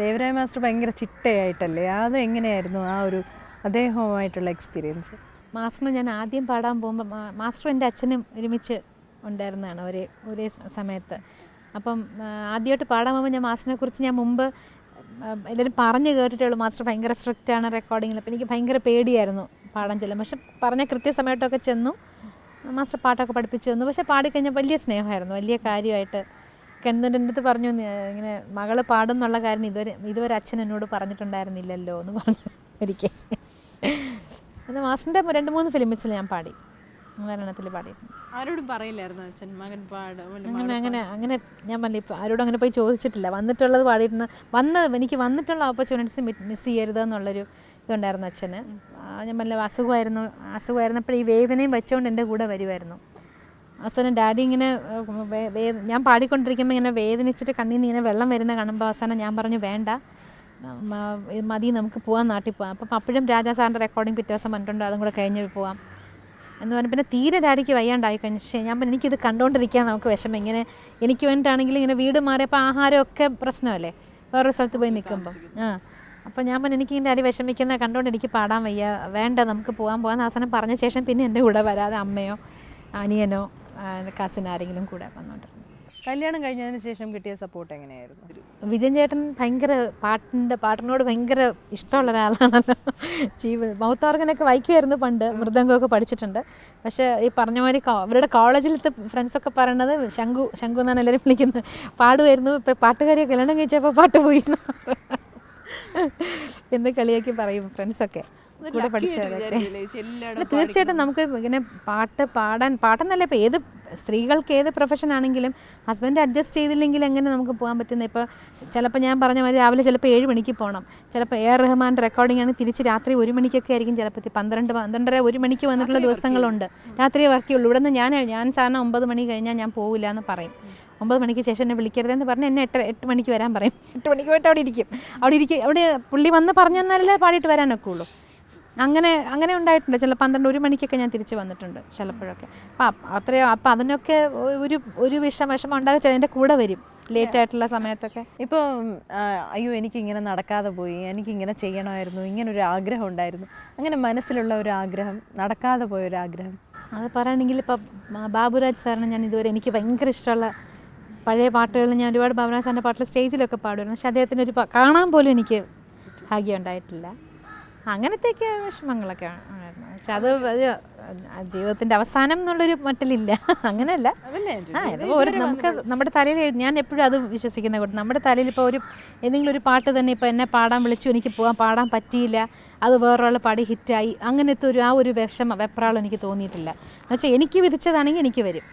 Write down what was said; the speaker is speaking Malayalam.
ദേവരായ മാസ്റ്റർ ഭയങ്കര ചിട്ടയായിട്ടല്ലേ? അത് എങ്ങനെയായിരുന്നു ആ ഒരു അദ്ദേഹവുമായിട്ടുള്ള എക്സ്പീരിയൻസ് മാസ്റ്ററിന് ഞാൻ ആദ്യം പാടാൻ പോകുമ്പോൾ മാസ്റ്ററും എന്റെ അച്ഛനും ഒരുമിച്ച് ഉണ്ടായിരുന്നതാണ് ഒരേ ഒരേ സമയത്ത്. അപ്പം ആദ്യമായിട്ട് പാടാൻ പോകുമ്പോൾ ഞാൻ മാസ്റ്ററിനെ കുറിച്ച് ഞാൻ മുമ്പ് എല്ലാവരും പറഞ്ഞു കേട്ടിട്ടുള്ളൂ മാസ്റ്റർ ഭയങ്കര സ്ട്രിക്റ്റ് ആണ് റെക്കോർഡിങ്ങിൽ അപ്പോൾ എനിക്ക് ഭയങ്കര പേടിയായിരുന്നു പാടാൻ ചെല്ലും പക്ഷെ പറഞ്ഞ കൃത്യസമയത്തൊക്കെ ചെന്നു. മാസ്റ്റർ പാട്ടൊക്കെ പഠിപ്പിച്ചു തന്നു. പക്ഷെ പാടിക്കഴിഞ്ഞാൽ വലിയ സ്നേഹമായിരുന്നു. വലിയ കാര്യമായിട്ട്. എന്നിട്ട് എന്റെ അടുത്ത് പറഞ്ഞു "നീ, ഇങ്ങനെ മകൾ പാടും എന്നുള്ള കാര്യം ഇതുവരെ ഇതുവരെ അച്ഛൻ എന്നോട് പറഞ്ഞിട്ടുണ്ടായിരുന്നില്ലല്ലോ എന്ന് പറഞ്ഞു. ഒരിക്കൽ. പിന്നെ മാസ്റ്ററിന്റെ രണ്ട് മൂന്ന് ഫിലിംസിൽ ഞാൻ പാടി. മരണത്തിൽ പാടി ആരോടും പറയില്ലായിരുന്നു അച്ഛൻ മകൻ പാടും അങ്ങനെ അങ്ങനെ അങ്ങനെ ഞാൻ പറഞ്ഞു ഇപ്പം ആരോടും അങ്ങനെ പോയി ചോദിച്ചിട്ടില്ല. വന്നിട്ടുള്ളത് പാടിയിട്ടുണ്ട് വന്ന് എനിക്ക് വന്നിട്ടുള്ള ഓപ്പർച്യൂണിറ്റീസ് മിസ് ചെയ്യരുത് എന്നുള്ളൊരു ഇതുണ്ടായിരുന്നു അച്ഛന്. ഞാൻ നല്ല അസുഖമായിരുന്നു. അസുഖമായിരുന്നപ്പോൾ ഈ വേദനയും വെച്ചുകൊണ്ട് എന്റെ കൂടെ വരുമായിരുന്നു അവസാനം ഡാഡി ഇങ്ങനെ ഞാൻ പാടിക്കൊണ്ടിരിക്കുമ്പോൾ ഇങ്ങനെ വേദനിച്ചിട്ട് കണ്ണിൽ നിന്ന് ഇങ്ങനെ വെള്ളം വരുന്ന കാണുമ്പോൾ അവസാനം ഞാൻ പറഞ്ഞു വേണ്ട. മതി നമുക്ക് പോകാം നാട്ടിൽ പോകാം അപ്പം അപ്പോഴും രാജാ സാറിന്റെ റെക്കോർഡിംഗ് പിറ്റേ ദിവസം പറഞ്ഞിട്ടുണ്ട് അതും കൂടെ കഴിഞ്ഞ് പോകാം എന്ന് പറഞ്ഞു പിന്നെ തീരെ ഡാഡിക്ക് വയ്യാണ്ടായി കഴിഞ്ഞ. ഞാൻ പറഞ്ഞു എനിക്കിത് കണ്ടുകൊണ്ടിരിക്കാൻ നമുക്ക് വിഷമം. ഇങ്ങനെ എനിക്ക് വേണ്ടിയിട്ടാണെങ്കിൽ ഇങ്ങനെ വീട് മാറിയപ്പോൾ ആഹാരമൊക്കെ പ്രശ്നമല്ലേ? വേറൊരു സ്ഥലത്ത് പോയി നിൽക്കുമ്പോൾ ആ. അപ്പോൾ ഞാൻ പറഞ്ഞു എനിക്ക് ഇതിന്റെ അടി വിഷമിക്കുന്ന കണ്ടുകൊണ്ട് എനിക്ക് പാടാൻ വയ്യ. വേണ്ട നമുക്ക് പോകാൻ പോകാൻ അവസാനം പറഞ്ഞ ശേഷം പിന്നെ എന്റെ കൂടെ വരാതെ അമ്മയോ അനിയനോ കസിൻ ആരെങ്കിലും കൂടെ വന്നോണ്ട് കല്യാണം കഴിഞ്ഞതിന് ശേഷം കിട്ടിയ സപ്പോർട്ട് എങ്ങനെയായിരുന്നു? വിജയൻ ചേട്ടൻ ഭയങ്കര പാട്ടിന്റെ പാട്ടിനോട് ഭയങ്കര ഇഷ്ടമുള്ള ഒരാളാണല്ലോ. ജീവ മൗത്ത് ഓർഗനൊക്കെ വായിക്കുമായിരുന്നു പണ്ട് മൃദംഗമൊക്കെ പഠിച്ചിട്ടുണ്ട്. പക്ഷേ ഈ പറഞ്ഞ മാതിരി ഇവരുടെ കോളേജിലത്തെ ഫ്രണ്ട്സൊക്കെ പറയണത് ശംഖു ശംഖു എന്നാണ് എല്ലാവരും വിളിക്കുന്നത്. പാടുമായിരുന്നു ഇപ്പം പാട്ടുകാരിയൊക്കെ കല്യാണം കഴിച്ചപ്പോൾ പാട്ട് പോയി. എന്ന് കളിയാക്കി പറയും ഫ്രണ്ട്സൊക്കെ കൂടെ പഠിച്ചവരൊക്കെ. തീർച്ചയായിട്ടും നമുക്ക് ഇങ്ങനെ പാട്ട് പാടാൻ പാട്ടെന്നല്ല ഇപ്പോൾ ഏത് സ്ത്രീകൾക്ക് ഏത് പ്രൊഫഷൻ ആണെങ്കിലും ഹസ്ബൻഡ് അഡ്ജസ്റ്റ് ചെയ്തില്ലെങ്കിൽ എങ്ങനെ നമുക്ക് പോകാൻ പറ്റുന്നത് ഇപ്പോൾ ചിലപ്പോൾ ഞാൻ പറഞ്ഞ മാതിരി രാവിലെ ചിലപ്പോൾ ഏഴ് മണിക്ക് പോകണം ചിലപ്പോൾ എ ആർ റഹ്മാന്റെ റെക്കോർഡിംഗ് ആണ് തിരിച്ച് രാത്രി ഒരു മണിക്കൊക്കെ ആയിരിക്കും ചിലപ്പോൾ പന്ത്രണ്ട് പന്ത്രണ്ടര ഒരു മണിക്ക് വന്നിട്ടുള്ള ദിവസങ്ങളുണ്ട്. രാത്രി വർക്കേ ഉള്ളൂ ഇവിടെ നിന്ന് ഞാൻ ഞാൻ സാധാരണ ഒമ്പത് മണി കഴിഞ്ഞാൽ ഞാൻ പോകില്ല എന്ന് പറയും. ഒമ്പത് മണിക്ക് ശേഷം എന്നെ വിളിക്കരുതെന്ന് പറഞ്ഞ് എന്നെ എട്ട് എട്ട് മണിക്ക് വരാൻ പറയും. എട്ട് മണിക്ക് പോയിട്ട് അവിടെ ഇരിക്കും. അവിടെ ഇരിക്കും അവിടെ പുള്ളി വന്ന് പറഞ്ഞു തന്നാലേ പാടിയിട്ട് വരാനൊക്കെ ഉള്ളൂ. അങ്ങനെ അങ്ങനെ ഉണ്ടായിട്ടുണ്ട്. ചില പന്ത്രണ്ട് ഒരു മണിക്കൊക്കെ ഞാൻ തിരിച്ച് വന്നിട്ടുണ്ട് ചിലപ്പോഴൊക്കെ. അപ്പം അത്രയോ അപ്പം അതിനൊക്കെ ഒരു ഒരു വിഷമ വിഷമം ഉണ്ടാകുക എന്റെ കൂടെ വരും ലേറ്റ് ആയിട്ടുള്ള സമയത്തൊക്കെ. ഇപ്പോൾ അയ്യോ എനിക്ക് ഇങ്ങനെ നടക്കാതെ പോയി എനിക്ക് ഇങ്ങനെ ചെയ്യണമായിരുന്നു ഇങ്ങനെ ഒരു ആഗ്രഹം ഉണ്ടായിരുന്നു. അങ്ങനെ മനസ്സിലുള്ള ഒരു ആഗ്രഹം നടക്കാതെ പോയ ഒരു ആഗ്രഹം. അത് പറയുകയാണെങ്കിൽ ഇപ്പം ബാബുരാജ് സാറിന് ഞാൻ ഇതുവരെ എനിക്ക് ഭയങ്കര ഇഷ്ടമുള്ള പഴയ പാട്ടുകൾ ഞാൻ ഒരുപാട് ഭവനാ സാറിന്റെ പാട്ടിൽ സ്റ്റേജിലൊക്കെ പാടുമായിരുന്നു. പക്ഷെ അദ്ദേഹത്തിന്റെ ഒരു കാണാൻ പോലും എനിക്ക് ഭാഗ്യം ഉണ്ടായിട്ടില്ല. അങ്ങനത്തെയൊക്കെ വിഷമങ്ങളൊക്കെ ഉണ്ടായിരുന്നു പക്ഷെ അത് ജീവിതത്തിന്റെ ജീവിതത്തിന്റെ അവസാനം എന്നുള്ളൊരു മട്ടിലില്ല. അങ്ങനെയല്ല. ആ ഇത് ഒരു നമുക്ക് നമ്മുടെ തലയിൽ ഞാൻ എപ്പോഴും അത് വിശ്വസിക്കുന്ന കൂട്ടം. നമ്മുടെ തലയിൽ ഇപ്പോൾ ഒരു ഏതെങ്കിലും ഒരു പാട്ട് തന്നെ ഇപ്പോൾ എന്നെ പാടാൻ വിളിച്ചു എനിക്ക് പോകാൻ പാടാൻ പറ്റിയില്ല. അത് വേറൊരാൾ പാടി ഹിറ്റായി. അങ്ങനത്തെ ഒരു ആ ഒരു വിഷമ വെപ്രാളം എനിക്ക് തോന്നിയിട്ടില്ല. എന്നുവെച്ചാൽ എനിക്ക് വിധിച്ചതാണെങ്കിൽ എനിക്ക് വരും.